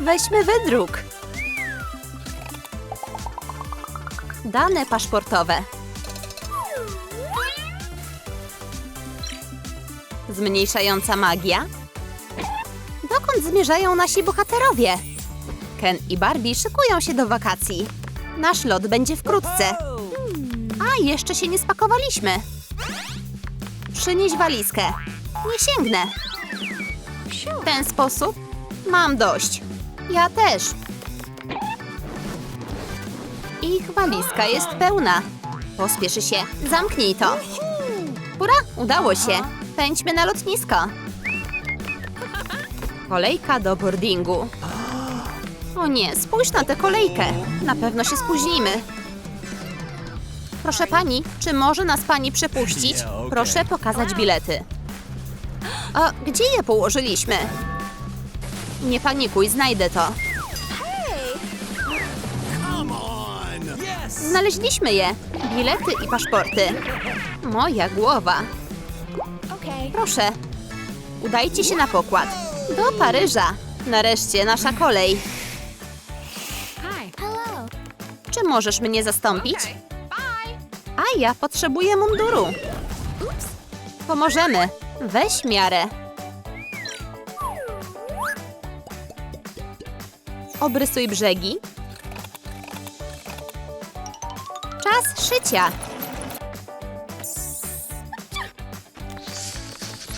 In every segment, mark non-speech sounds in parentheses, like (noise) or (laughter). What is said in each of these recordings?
Weźmy wydruk. Dane paszportowe. Zmniejszająca magia. Dokąd zmierzają nasi bohaterowie? Ken i Barbie szykują się do wakacji. Nasz lot będzie wkrótce. A, jeszcze się nie spakowaliśmy. Przynieś walizkę. Nie sięgnę. W ten sposób mam dość. Ja też. Ich walizka jest pełna. Pospieszy się. Zamknij to. Hurra, udało się. Pędźmy na lotnisko. Kolejka do boardingu. O nie, spójrz na tę kolejkę. Na pewno się spóźnimy. Proszę pani, czy może nas pani przepuścić? Proszę pokazać bilety. A gdzie je położyliśmy? Nie panikuj, znajdę to. Znaleźliśmy je. Bilety i paszporty. Moja głowa. Proszę. Udajcie się na pokład. Do Paryża. Nareszcie nasza kolej. Czy możesz mnie zastąpić? A ja potrzebuję munduru. Pomożemy. Weź miarę. Obrysuj brzegi. Czas szycia.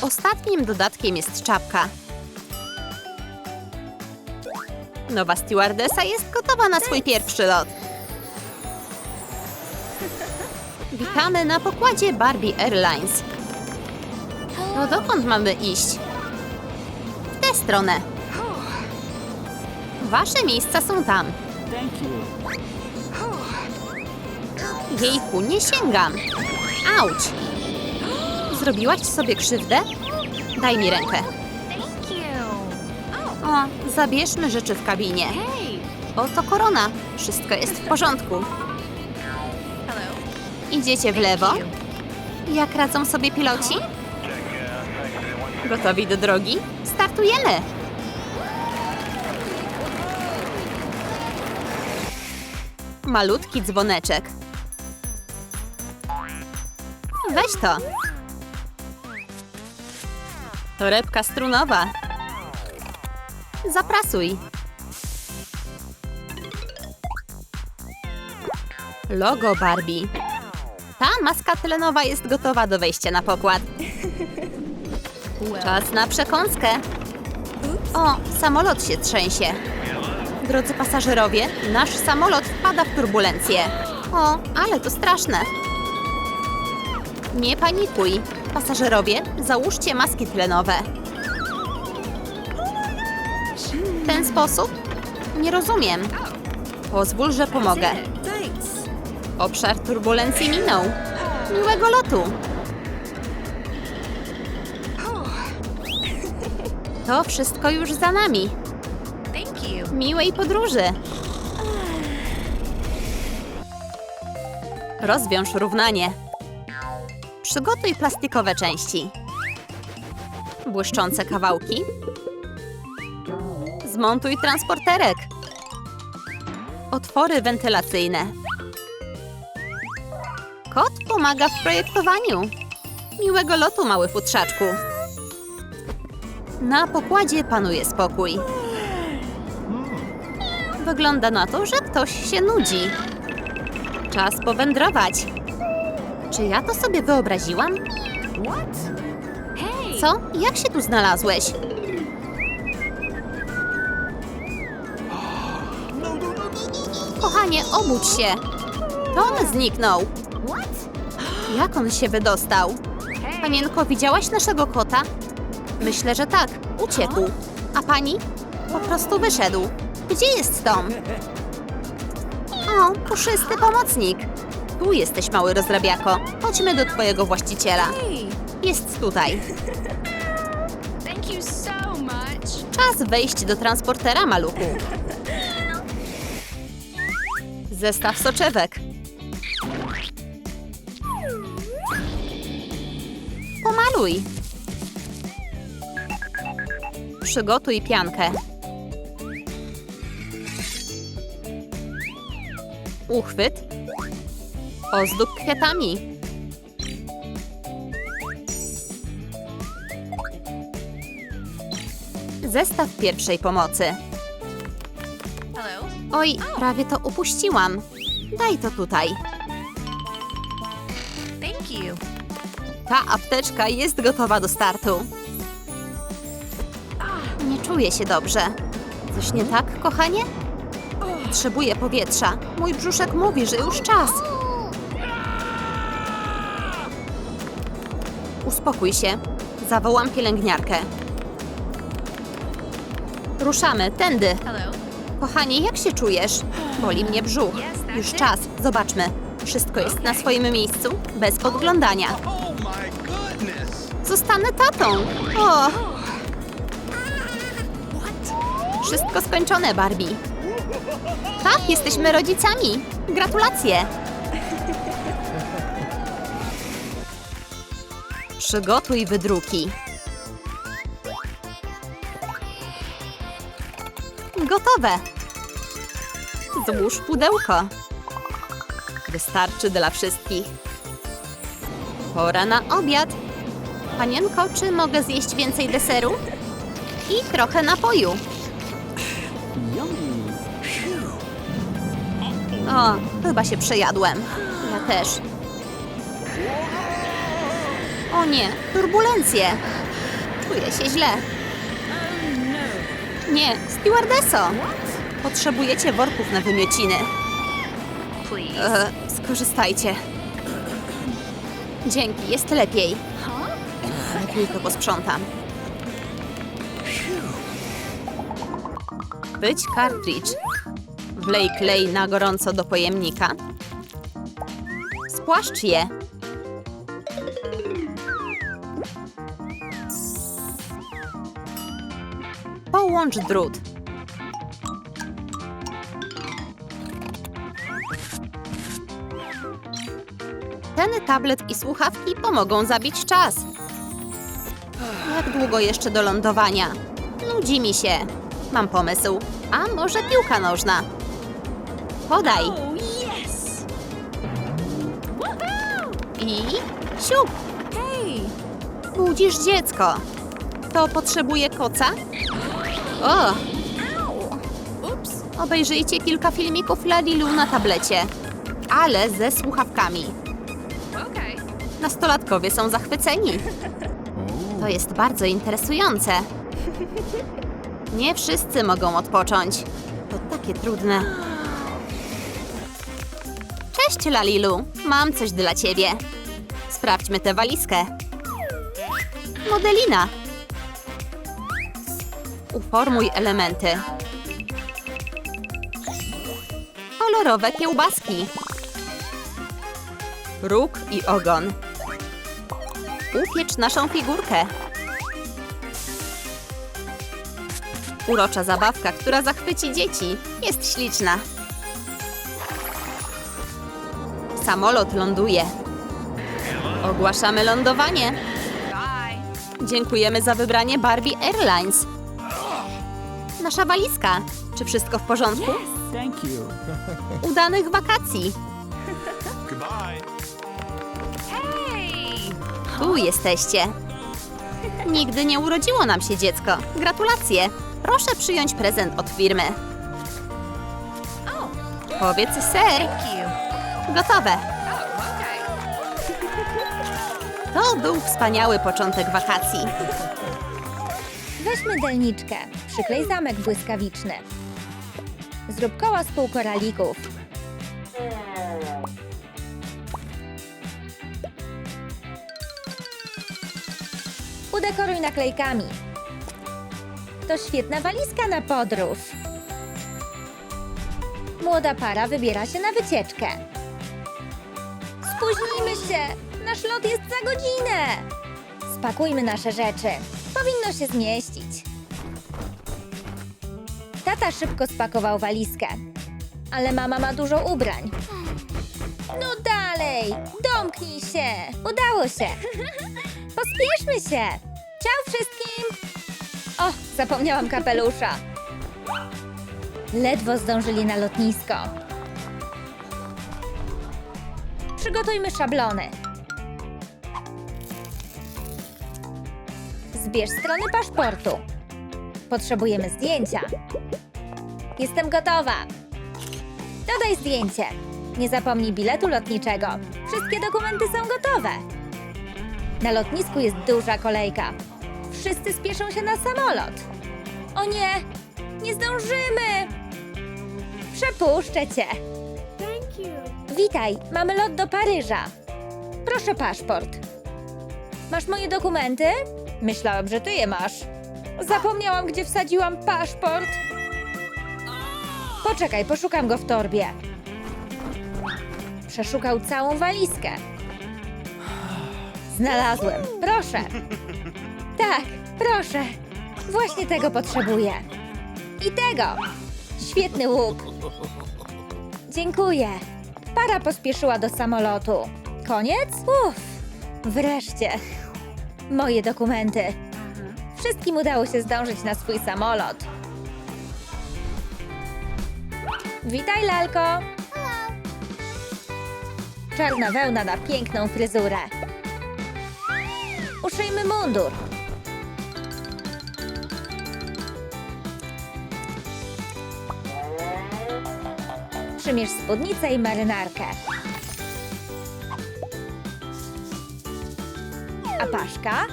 Ostatnim dodatkiem jest czapka. Nowa stewardesa jest gotowa na swój pierwszy lot. Witamy na pokładzie Barbie Airlines. To dokąd mamy iść? W tę stronę. Wasze miejsca są tam. Thank you. Jejku, nie sięgam. Auć! Zrobiłaś sobie krzywdę? Daj mi rękę. Thank you. O, zabierzmy rzeczy w kabinie. Oto korona. Wszystko jest w porządku. Idziecie w lewo? Jak radzą sobie piloci? Gotowi do drogi? Startujemy! Malutki dzwoneczek. Weź to. Torebka strunowa. Zaprasuj. Logo Barbie. Ta maska tlenowa jest gotowa do wejścia na pokład. Czas na przekąskę. O, samolot się trzęsie. Drodzy pasażerowie, nasz samolot wpada w turbulencję. O, ale to straszne. Nie panikuj. Pasażerowie, załóżcie maski tlenowe. W ten sposób? Nie rozumiem. Pozwól, że pomogę. Obszar turbulencji minął. Miłego lotu! To wszystko już za nami. Miłej podróży! Rozwiąż równanie. Przygotuj plastikowe części. Błyszczące kawałki. Zmontuj transporterek. Otwory wentylacyjne. Kot pomaga w projektowaniu. Miłego lotu, mały futrzaczku. Na pokładzie panuje spokój. Wygląda na to, że ktoś się nudzi. Czas powędrować. Czy ja to sobie wyobraziłam? Co? Jak się tu znalazłeś? Kochanie, obudź się. Tom zniknął. Jak on się wydostał? Panienko, widziałaś naszego kota? Myślę, że tak. Uciekł. A pani? Po prostu wyszedł. Gdzie jest Tom? (laughs) O, puszysty pomocnik. Tu jesteś, mały rozrabiako. Chodźmy do twojego właściciela. Jest tutaj. Czas wejść do transportera, maluchu. Zestaw soczewek. Pomaluj. Przygotuj piankę. Uchwyt. Ozdób kwiatami. Zestaw pierwszej pomocy. Oj, prawie to upuściłam. Daj to tutaj. Ta apteczka jest gotowa do startu. Nie czuję się dobrze. Coś nie tak, kochanie? Potrzebuję powietrza. Mój brzuszek mówi, że już czas. Uspokój się. Zawołam pielęgniarkę. Ruszamy, tędy. Hello? Kochanie, jak się czujesz? Boli mnie brzuch. Już czas, zobaczmy. Wszystko jest na swoim miejscu, bez podglądania. Oh goodness! Zostanę tatą. O! Wszystko skończone, Barbie. Tak, jesteśmy rodzicami. Gratulacje. Przygotuj wydruki. Gotowe. Złóż pudełko. Wystarczy dla wszystkich. Pora na obiad. Panienko, czy mogę zjeść więcej deseru? I trochę napoju. O, chyba się przejadłem. Ja też. O nie, turbulencje. Czuję się źle. Nie, stewardesso. Potrzebujecie worków na wymiociny. E, skorzystajcie. Dzięki, jest lepiej. Lepiej to posprzątam. Być cartridge. Wlej klej na gorąco do pojemnika. Spłaszcz je. Połącz drut. Ten tablet i słuchawki pomogą zabić czas. Jak długo jeszcze do lądowania? Nudzi mi się. Mam pomysł. A może piłka nożna? Podaj. Oh! I siup. Budzisz dziecko. To potrzebuje koca? O, obejrzyjcie kilka filmików Lalilu na tablecie. Ale ze słuchawkami. Nastolatkowie są zachwyceni. To jest bardzo interesujące. (laughs) Nie wszyscy mogą odpocząć. To takie trudne. Cześć, Lalilu. Mam coś dla ciebie. Sprawdźmy tę walizkę. Modelina. Uformuj elementy. Kolorowe kiełbaski. Róg i ogon. Upiecz naszą figurkę. Urocza zabawka, która zachwyci dzieci. Jest śliczna. Samolot ląduje. Ogłaszamy lądowanie. Dziękujemy za wybranie Barbie Airlines. Nasza walizka. Czy wszystko w porządku? (laughs) Udanych wakacji. Tu jesteście. Nigdy nie urodziło nam się dziecko. Gratulacje. Proszę przyjąć prezent od firmy. Oh, Powiedz ser. Gotowe. To był wspaniały początek wakacji. Weź mydelniczkę, przyklej zamek błyskawiczny. Zrób koła z półkoralików. Udekoruj naklejkami. To świetna walizka na podróż. Młoda para wybiera się na wycieczkę. Spóźnijmy się! Nasz lot jest za godzinę! Spakujmy nasze rzeczy. Powinno się zmieścić. Tata szybko spakował walizkę. Ale mama ma dużo ubrań. No dalej! Domknij się! Udało się! Pospieszmy się! Ciao wszystkim! O, zapomniałam kapelusza. Ledwo zdążyli na lotnisko. Przygotujmy szablony. Zbierz strony paszportu. Potrzebujemy zdjęcia. Jestem gotowa. Dodaj zdjęcie. Nie zapomnij biletu lotniczego. Wszystkie dokumenty są gotowe. Na lotnisku jest duża kolejka. Wszyscy spieszą się na samolot. O nie, nie zdążymy! Przepuszczę cię. Witaj, mamy lot do Paryża. Proszę paszport. Masz moje dokumenty? Myślałam, że ty je masz. Zapomniałam, gdzie wsadziłam paszport. Poczekaj, poszukam go w torbie. Przeszukał całą walizkę. Znalazłem. Proszę. Tak, proszę. Właśnie tego potrzebuję. I tego. Świetny łuk. Dziękuję. Para pospieszyła do samolotu. Koniec? Uff, wreszcie. Moje dokumenty. Wszystkim udało się zdążyć na swój samolot. Witaj, lalko. Czarna wełna na piękną fryzurę. Uszyjmy mundur. Przymierz spódnicę i marynarkę. A paszka?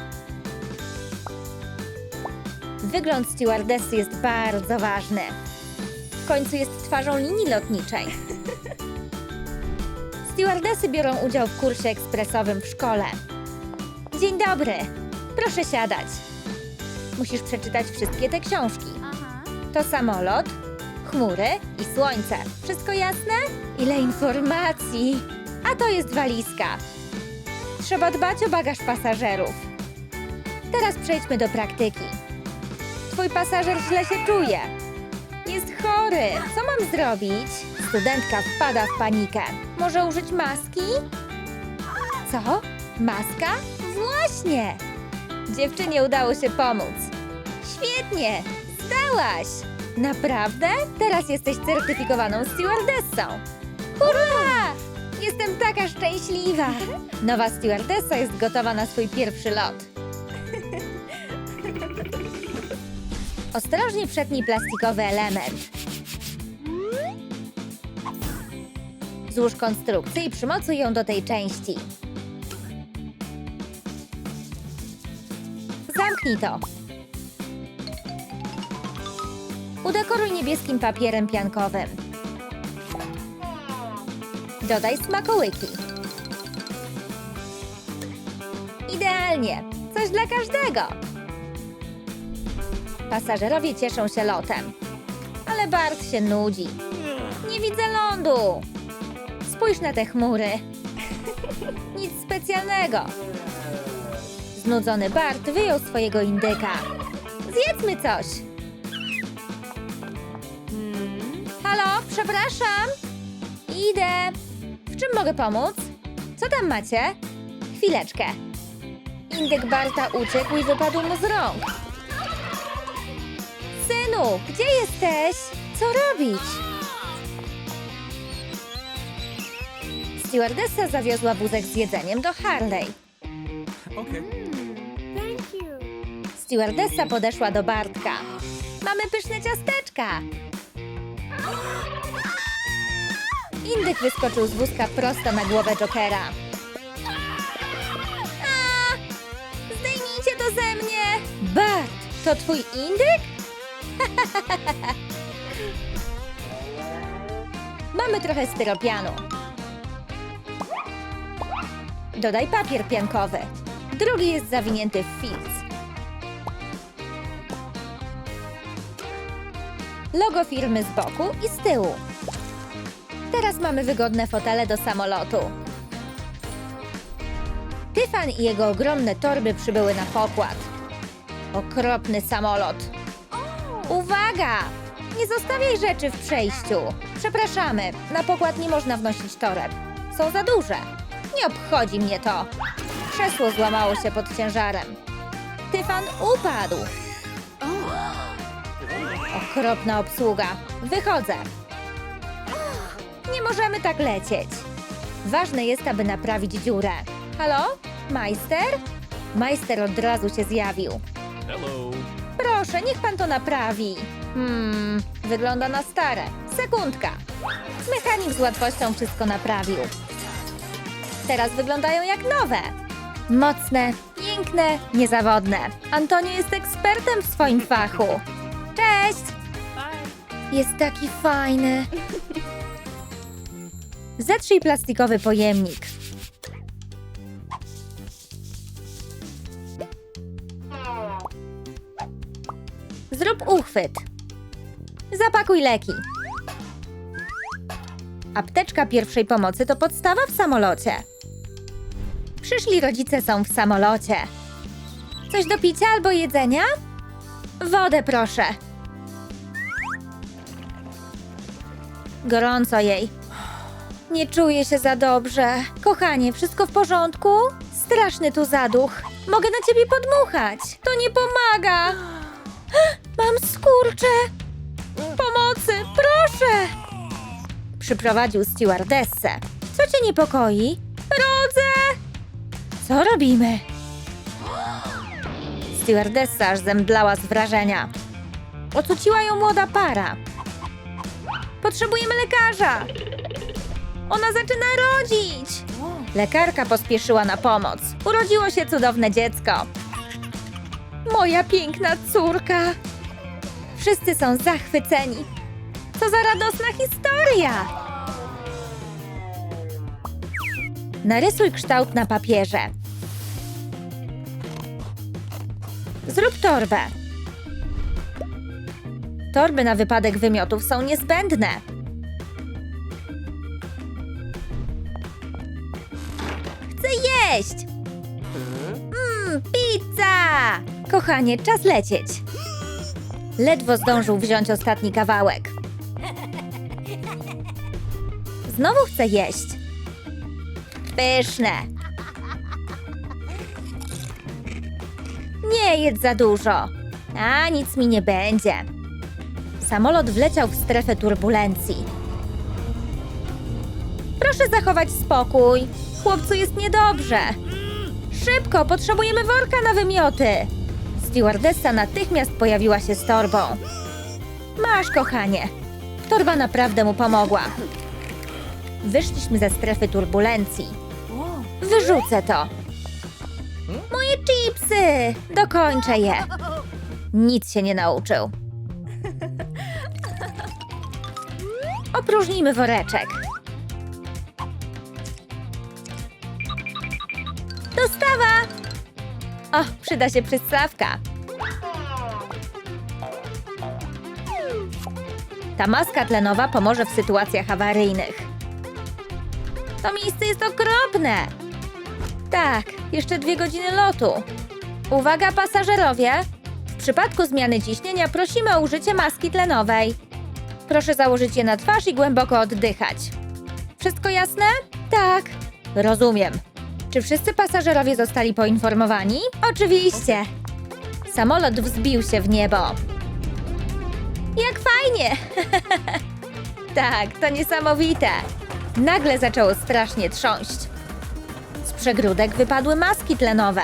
Wygląd stewardessy jest bardzo ważny. W końcu jest twarzą linii lotniczej. (laughs) Stewardessy biorą udział w kursie ekspresowym w szkole. Dzień dobry. Proszę siadać. Musisz przeczytać wszystkie te książki. To samolot, chmury i słońce. Wszystko jasne? Ile informacji! A to jest walizka. Trzeba dbać o bagaż pasażerów. Teraz przejdźmy do praktyki. Twój pasażer źle się czuje. Jest chory. Co mam zrobić? Studentka wpada w panikę. Może użyć maski? Co? Maska? Właśnie! Dziewczynie udało się pomóc. Świetnie! Zdałaś! Naprawdę? Teraz jesteś certyfikowaną stewardessą. Hurra! Jestem taka szczęśliwa! Nowa stewardessa jest gotowa na swój pierwszy lot. Ostrożnie przetnij plastikowy element. Złóż konstrukcję i przymocuj ją do tej części. Zamknij to. Udekoruj niebieskim papierem piankowym. Dodaj smakołyki. Idealnie! Coś dla każdego! Pasażerowie cieszą się lotem. Ale Bart się nudzi. Nie widzę lądu! Spójrz na te chmury. (laughs) Nic specjalnego. Znudzony Bart wyjął swojego indyka. Zjedzmy coś! Przepraszam! Idę! W czym mogę pomóc? Co tam macie? Chwileczkę. Indyk Barta uciekł i wypadł mu z rąk. Synu, gdzie jesteś? Co robić? Stewardessa zawiozła wózek z jedzeniem do Harley. Okay. Stewardessa podeszła do Bartka. Mamy pyszne ciasteczka! (gasps) (gasps) Indyk wyskoczył z wózka prosto na głowę Jokera. Zdejmijcie to ze mnie! Bart, to twój indyk? (laughs) Mamy trochę styropianu. Dodaj papier piankowy. Drugi jest zawinięty w filc. Logo firmy z boku i z tyłu. Teraz mamy wygodne fotele do samolotu. Tyfan i jego ogromne torby przybyły na pokład. Okropny samolot. Uwaga! Nie zostawiaj rzeczy w przejściu. Przepraszamy, na pokład nie można wnosić toreb. Są za duże. Nie obchodzi mnie to. Krzesło złamało się pod ciężarem. Tyfan upadł. Okropna obsługa. Wychodzę. Nie możemy tak lecieć. Ważne jest, aby naprawić dziurę. Halo? Majster? Majster od razu się zjawił. Hello. Proszę, niech pan to naprawi. Hmm, wygląda na stare. Sekundka. Mechanik z łatwością wszystko naprawił. Teraz wyglądają jak nowe. Mocne, piękne, niezawodne. Antonio jest ekspertem w swoim fachu. Cześć! Jest taki fajny. Zetrzyj plastikowy pojemnik. Zrób uchwyt. Zapakuj leki. Apteczka pierwszej pomocy to podstawa w samolocie. Przyszli rodzice są w samolocie. Coś do picia albo jedzenia? Wodę proszę. Gorąco jej. Nie czuję się za dobrze. Kochanie, wszystko w porządku? Straszny tu zaduch. Mogę na ciebie podmuchać. To nie pomaga. (gasps) Mam skurcze! Pomocy, proszę! Przyprowadził stewardessę. Co cię niepokoi? Rodzę! Co robimy? Stewardessa aż zemdlała z wrażenia. Ocuciła ją młoda para. Potrzebujemy lekarza! Ona zaczyna rodzić! Lekarka pospieszyła na pomoc. Urodziło się cudowne dziecko. Moja piękna córka! Wszyscy są zachwyceni. Co za radosna historia! Narysuj kształt na papierze. Zrób torbę. Torby na wypadek wymiotów są niezbędne. Chcę jeść! Mmm, pizza! Kochanie, czas lecieć. Ledwo zdążył wziąć ostatni kawałek. Znowu chce jeść. Pyszne. Nie jedz za dużo. A nic mi nie będzie. Samolot wleciał w strefę turbulencji. Proszę zachować spokój. Chłopcu jest niedobrze. Szybko, potrzebujemy worka na wymioty. Stewardessa natychmiast pojawiła się z torbą. Masz, kochanie. Torba naprawdę mu pomogła. Wyszliśmy ze strefy turbulencji. Wyrzucę to. Moje chipsy! Dokończę je. Nic się nie nauczył. Opróżnijmy woreczek. Dostawa! O, przyda się przystawka. Ta maska tlenowa pomoże w sytuacjach awaryjnych. To miejsce jest okropne. Tak, jeszcze dwie godziny lotu. Uwaga pasażerowie! W przypadku zmiany ciśnienia prosimy o użycie maski tlenowej. Proszę założyć je na twarz i głęboko oddychać. Wszystko jasne? Tak. Rozumiem. Czy wszyscy pasażerowie zostali poinformowani? Oczywiście. Samolot wzbił się w niebo. Jak fajnie! (laughs) tak, to niesamowite. Nagle zaczęło strasznie trząść. Z przegródek wypadły maski tlenowe.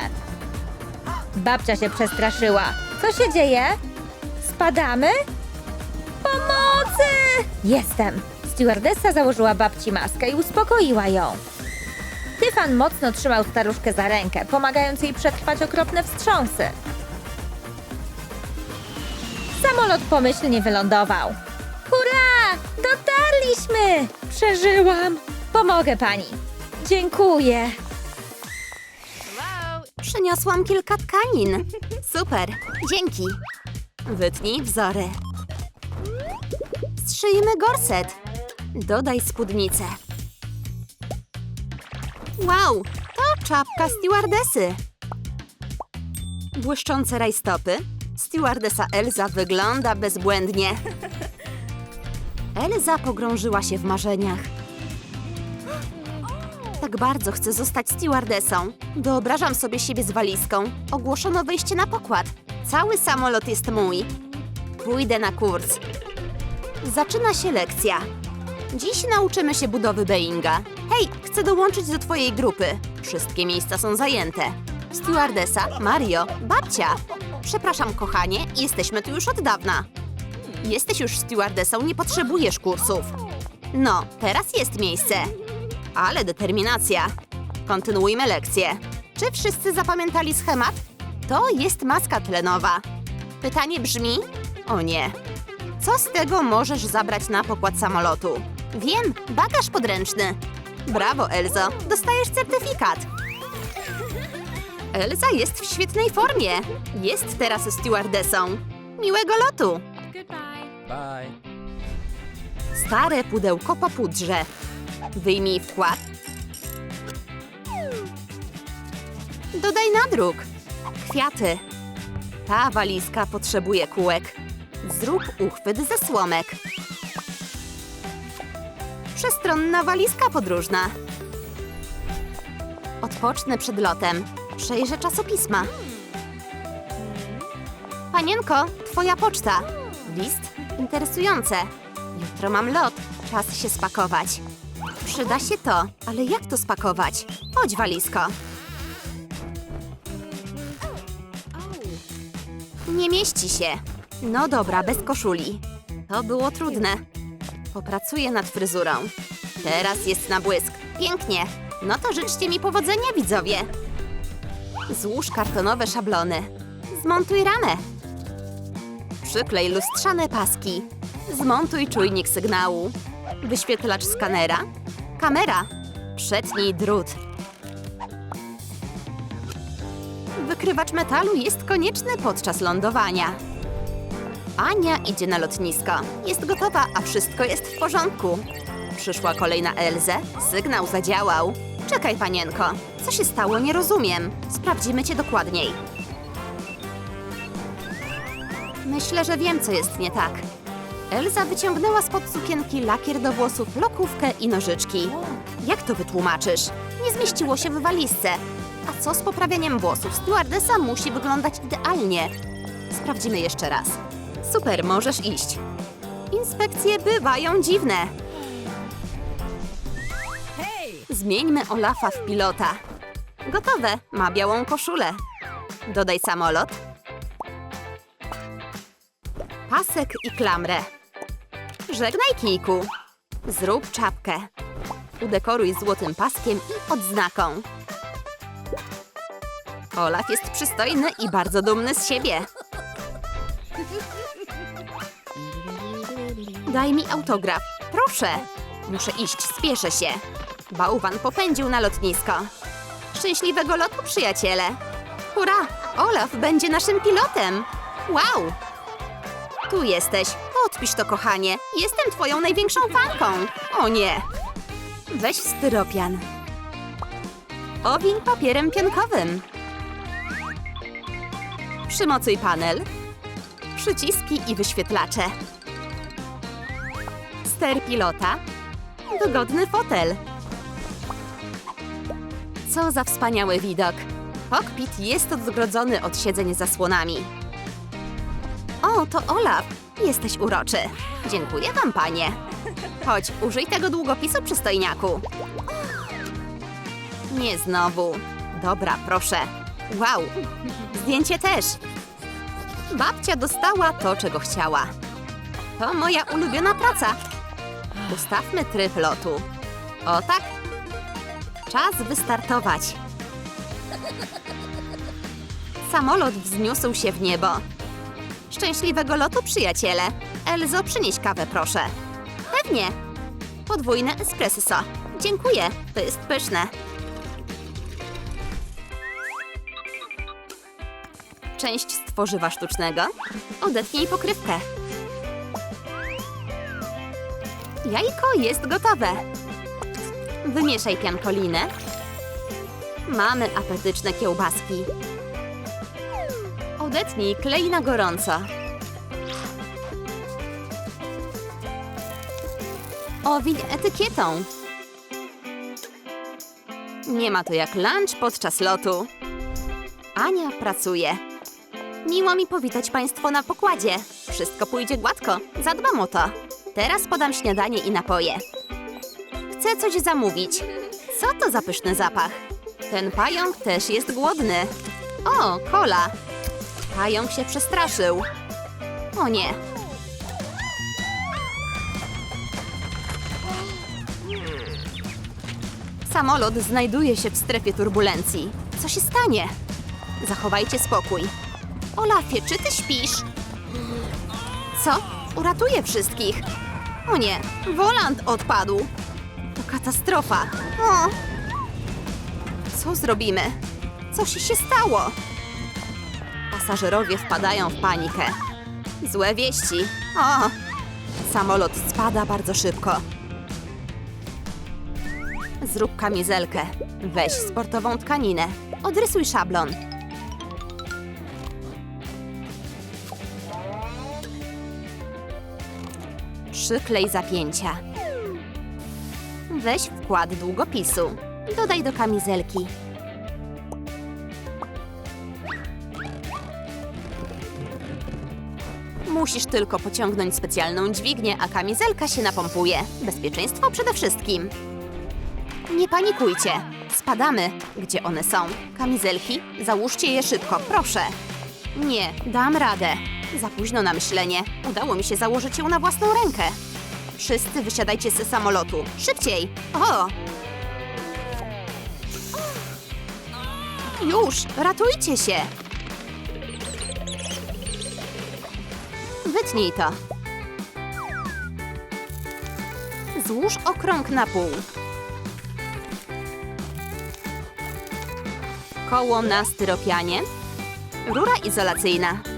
Babcia się przestraszyła. Co się dzieje? Spadamy? Pomocy! Jestem. Stewardessa założyła babci maskę i uspokoiła ją. Tyfan mocno trzymał staruszkę za rękę, pomagając jej przetrwać okropne wstrząsy. Samolot pomyślnie wylądował. Hurra! Dotarliśmy! Przeżyłam! Pomogę pani. Dziękuję. Przyniosłam kilka tkanin. Super, dzięki. Wytnij wzory. Strzyjmy gorset. Dodaj spódnicę. Wow, to czapka stewardesy. Błyszczące rajstopy. Stewardesa Elza wygląda bezbłędnie. Elza pogrążyła się w marzeniach. Tak bardzo chcę zostać stewardesą. Wyobrażam sobie siebie z walizką. Ogłoszono wyjście na pokład. Cały samolot jest mój. Pójdę na kurs. Zaczyna się lekcja. Dziś nauczymy się budowy Boeinga. Hej, chcę dołączyć do twojej grupy. Wszystkie miejsca są zajęte. Stewardesa, Mario, babcia. Przepraszam, kochanie, jesteśmy tu już od dawna. Jesteś już stewardesą, nie potrzebujesz kursów. No, teraz jest miejsce. Ale determinacja. Kontynuujmy lekcję. Czy wszyscy zapamiętali schemat? To jest maska tlenowa. Pytanie brzmi: O nie. Co z tego możesz zabrać na pokład samolotu? Wiem, bagaż podręczny. Brawo, Elzo, dostajesz certyfikat. Elza jest w świetnej formie. Jest teraz stewardesą. Miłego lotu. Bye. Stare pudełko po pudrze. Wyjmij wkład. Dodaj nadruk. Kwiaty. Ta walizka potrzebuje kółek. Zrób uchwyt ze słomek. Przestronna walizka podróżna. Odpocznę przed lotem. Przejrzę czasopisma. Panienko, twoja poczta. List? Interesujące. Jutro mam lot. Czas się spakować. Przyda się to, ale jak to spakować? Chodź, walizko. Nie mieści się. No dobra, bez koszuli. To było trudne. Popracuję nad fryzurą. Teraz jest na błysk. Pięknie. No to życzcie mi powodzenia, widzowie. Złóż kartonowe szablony. Zmontuj ramę. Przyklej lustrzane paski. Zmontuj czujnik sygnału. Wyświetlacz skanera. Kamera. Przetnij drut. Wykrywacz metalu jest konieczny podczas lądowania. Ania idzie na lotnisko. Jest gotowa, a wszystko jest w porządku. Przyszła kolej na Elzę. Sygnał zadziałał. Czekaj, panienko. Co się stało? Nie rozumiem. Sprawdzimy cię dokładniej. Myślę, że wiem, co jest nie tak. Elza wyciągnęła spod sukienki lakier do włosów, lokówkę i nożyczki. Jak to wytłumaczysz? Nie zmieściło się w walizce. A co z poprawieniem włosów? Stewardesa musi wyglądać idealnie. Sprawdzimy jeszcze raz. Super, możesz iść. Inspekcje bywają dziwne. Zmieńmy Olafa w pilota. Gotowe, ma białą koszulę. Dodaj samolot. Pasek i klamrę. Żegnaj kijku. Zrób czapkę. Udekoruj złotym paskiem i odznaką. Olaf jest przystojny i bardzo dumny z siebie. Daj mi autograf. Proszę. Muszę iść, spieszę się. Bałwan popędził na lotnisko. Szczęśliwego lotu, przyjaciele. Hurra! Olaf będzie naszym pilotem. Wow! Tu jesteś. Odpisz to, kochanie. Jestem twoją największą fanką. O nie. Weź styropian. Owiń papierem piankowym. Przymocuj panel. Przyciski i wyświetlacze. Ster pilota. Wygodny fotel. Co za wspaniały widok. Kokpit jest odgrodzony od siedzeń zasłonami. O, to Olaf. Jesteś uroczy. Dziękuję wam, panie. Chodź, użyj tego długopisu, przystojniaku. Nie znowu. Dobra, proszę. Wow, zdjęcie też. Babcia dostała to, czego chciała. To moja ulubiona praca. Ustawmy tryb lotu. O tak. Czas wystartować. Samolot wzniósł się w niebo. Szczęśliwego lotu, przyjaciele. Elzo, przynieś kawę, proszę. Pewnie. Podwójne espresso. Dziękuję, to jest pyszne. Część z tworzywa sztucznego. Odetnij pokrywkę. Jajko jest gotowe. Wymieszaj piankolinę. Mamy apetyczne kiełbaski. Odetnij klej na gorąco. Owiń etykietą. Nie ma to jak lunch podczas lotu. Ania pracuje. Miło mi powitać Państwo na pokładzie. Wszystko pójdzie gładko. Zadbam o to. Teraz podam śniadanie i napoje. Chcę coś zamówić. Co to za pyszny zapach? Ten pająk też jest głodny. O, kola. Pająk się przestraszył. O nie. Samolot znajduje się w strefie turbulencji. Co się stanie? Zachowajcie spokój. Olafie, czy ty śpisz? Co? Uratuję wszystkich. O nie, wolant odpadł. To katastrofa. O! Co zrobimy? Co się się stało? Pasażerowie wpadają w panikę. Złe wieści. O! Samolot spada bardzo szybko. Zrób kamizelkę. Weź sportową tkaninę. Odrysuj szablon. Przyklej zapięcia. Weź wkład długopisu. Dodaj do kamizelki. Musisz tylko pociągnąć specjalną dźwignię, a kamizelka się napompuje. Bezpieczeństwo przede wszystkim. Nie panikujcie. Spadamy. Gdzie one są? Kamizelki? Załóżcie je szybko, proszę. Nie, dam radę. Za późno na myślenie. Udało mi się założyć ją na własną rękę. Wszyscy wysiadajcie z samolotu. Szybciej! O! Już! Ratujcie się! Wytnij to. Złóż okrąg na pół. Koło na styropianie. Rura izolacyjna.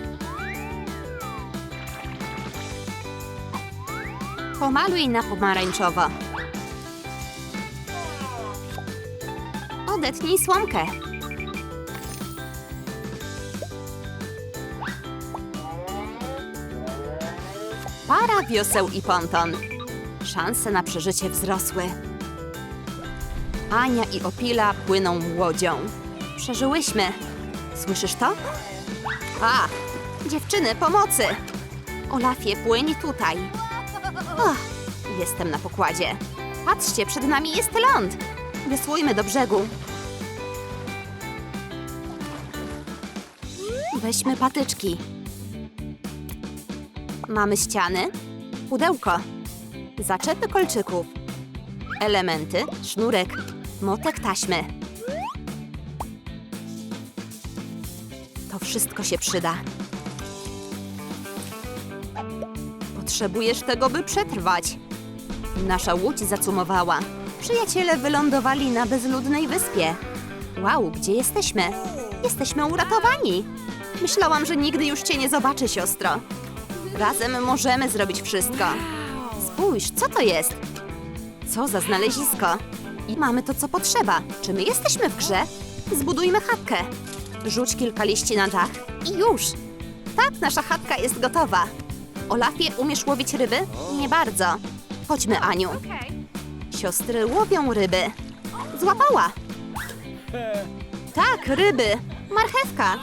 Pomaluj na pomarańczowo. Odetnij słomkę. Para wioseł i ponton. Szanse na przeżycie wzrosły. Ania i Opila płyną łodzią. Przeżyłyśmy. Słyszysz to? A! Dziewczyny, pomocy! Olafie, płyń tutaj. Och, jestem na pokładzie. Patrzcie, przed nami jest ląd. Wysłujmy do brzegu. Weźmy patyczki. Mamy ściany, pudełko, zaczepy kolczyków, elementy, sznurek, motek taśmy. To wszystko się przyda. Potrzebujesz tego, by przetrwać. Nasza łódź zacumowała. Przyjaciele wylądowali na bezludnej wyspie. Wow, gdzie jesteśmy? Jesteśmy uratowani. Myślałam, że nigdy już cię nie zobaczę, siostro. Razem możemy zrobić wszystko. Spójrz, co to jest? Co za znalezisko? I mamy to, co potrzeba. Czy my jesteśmy w grze? Zbudujmy chatkę. Rzuć kilka liści na dach i już. Tak, nasza chatka jest gotowa. Olafie, umiesz łowić ryby? Nie bardzo. Chodźmy, Aniu. Siostry łowią ryby. Złapała. Tak, ryby. Marchewka.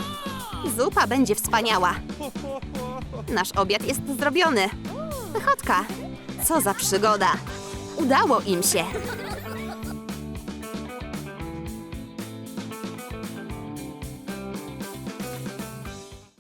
Zupa będzie wspaniała. Nasz obiad jest zrobiony. Wychodka. Co za przygoda. Udało im się.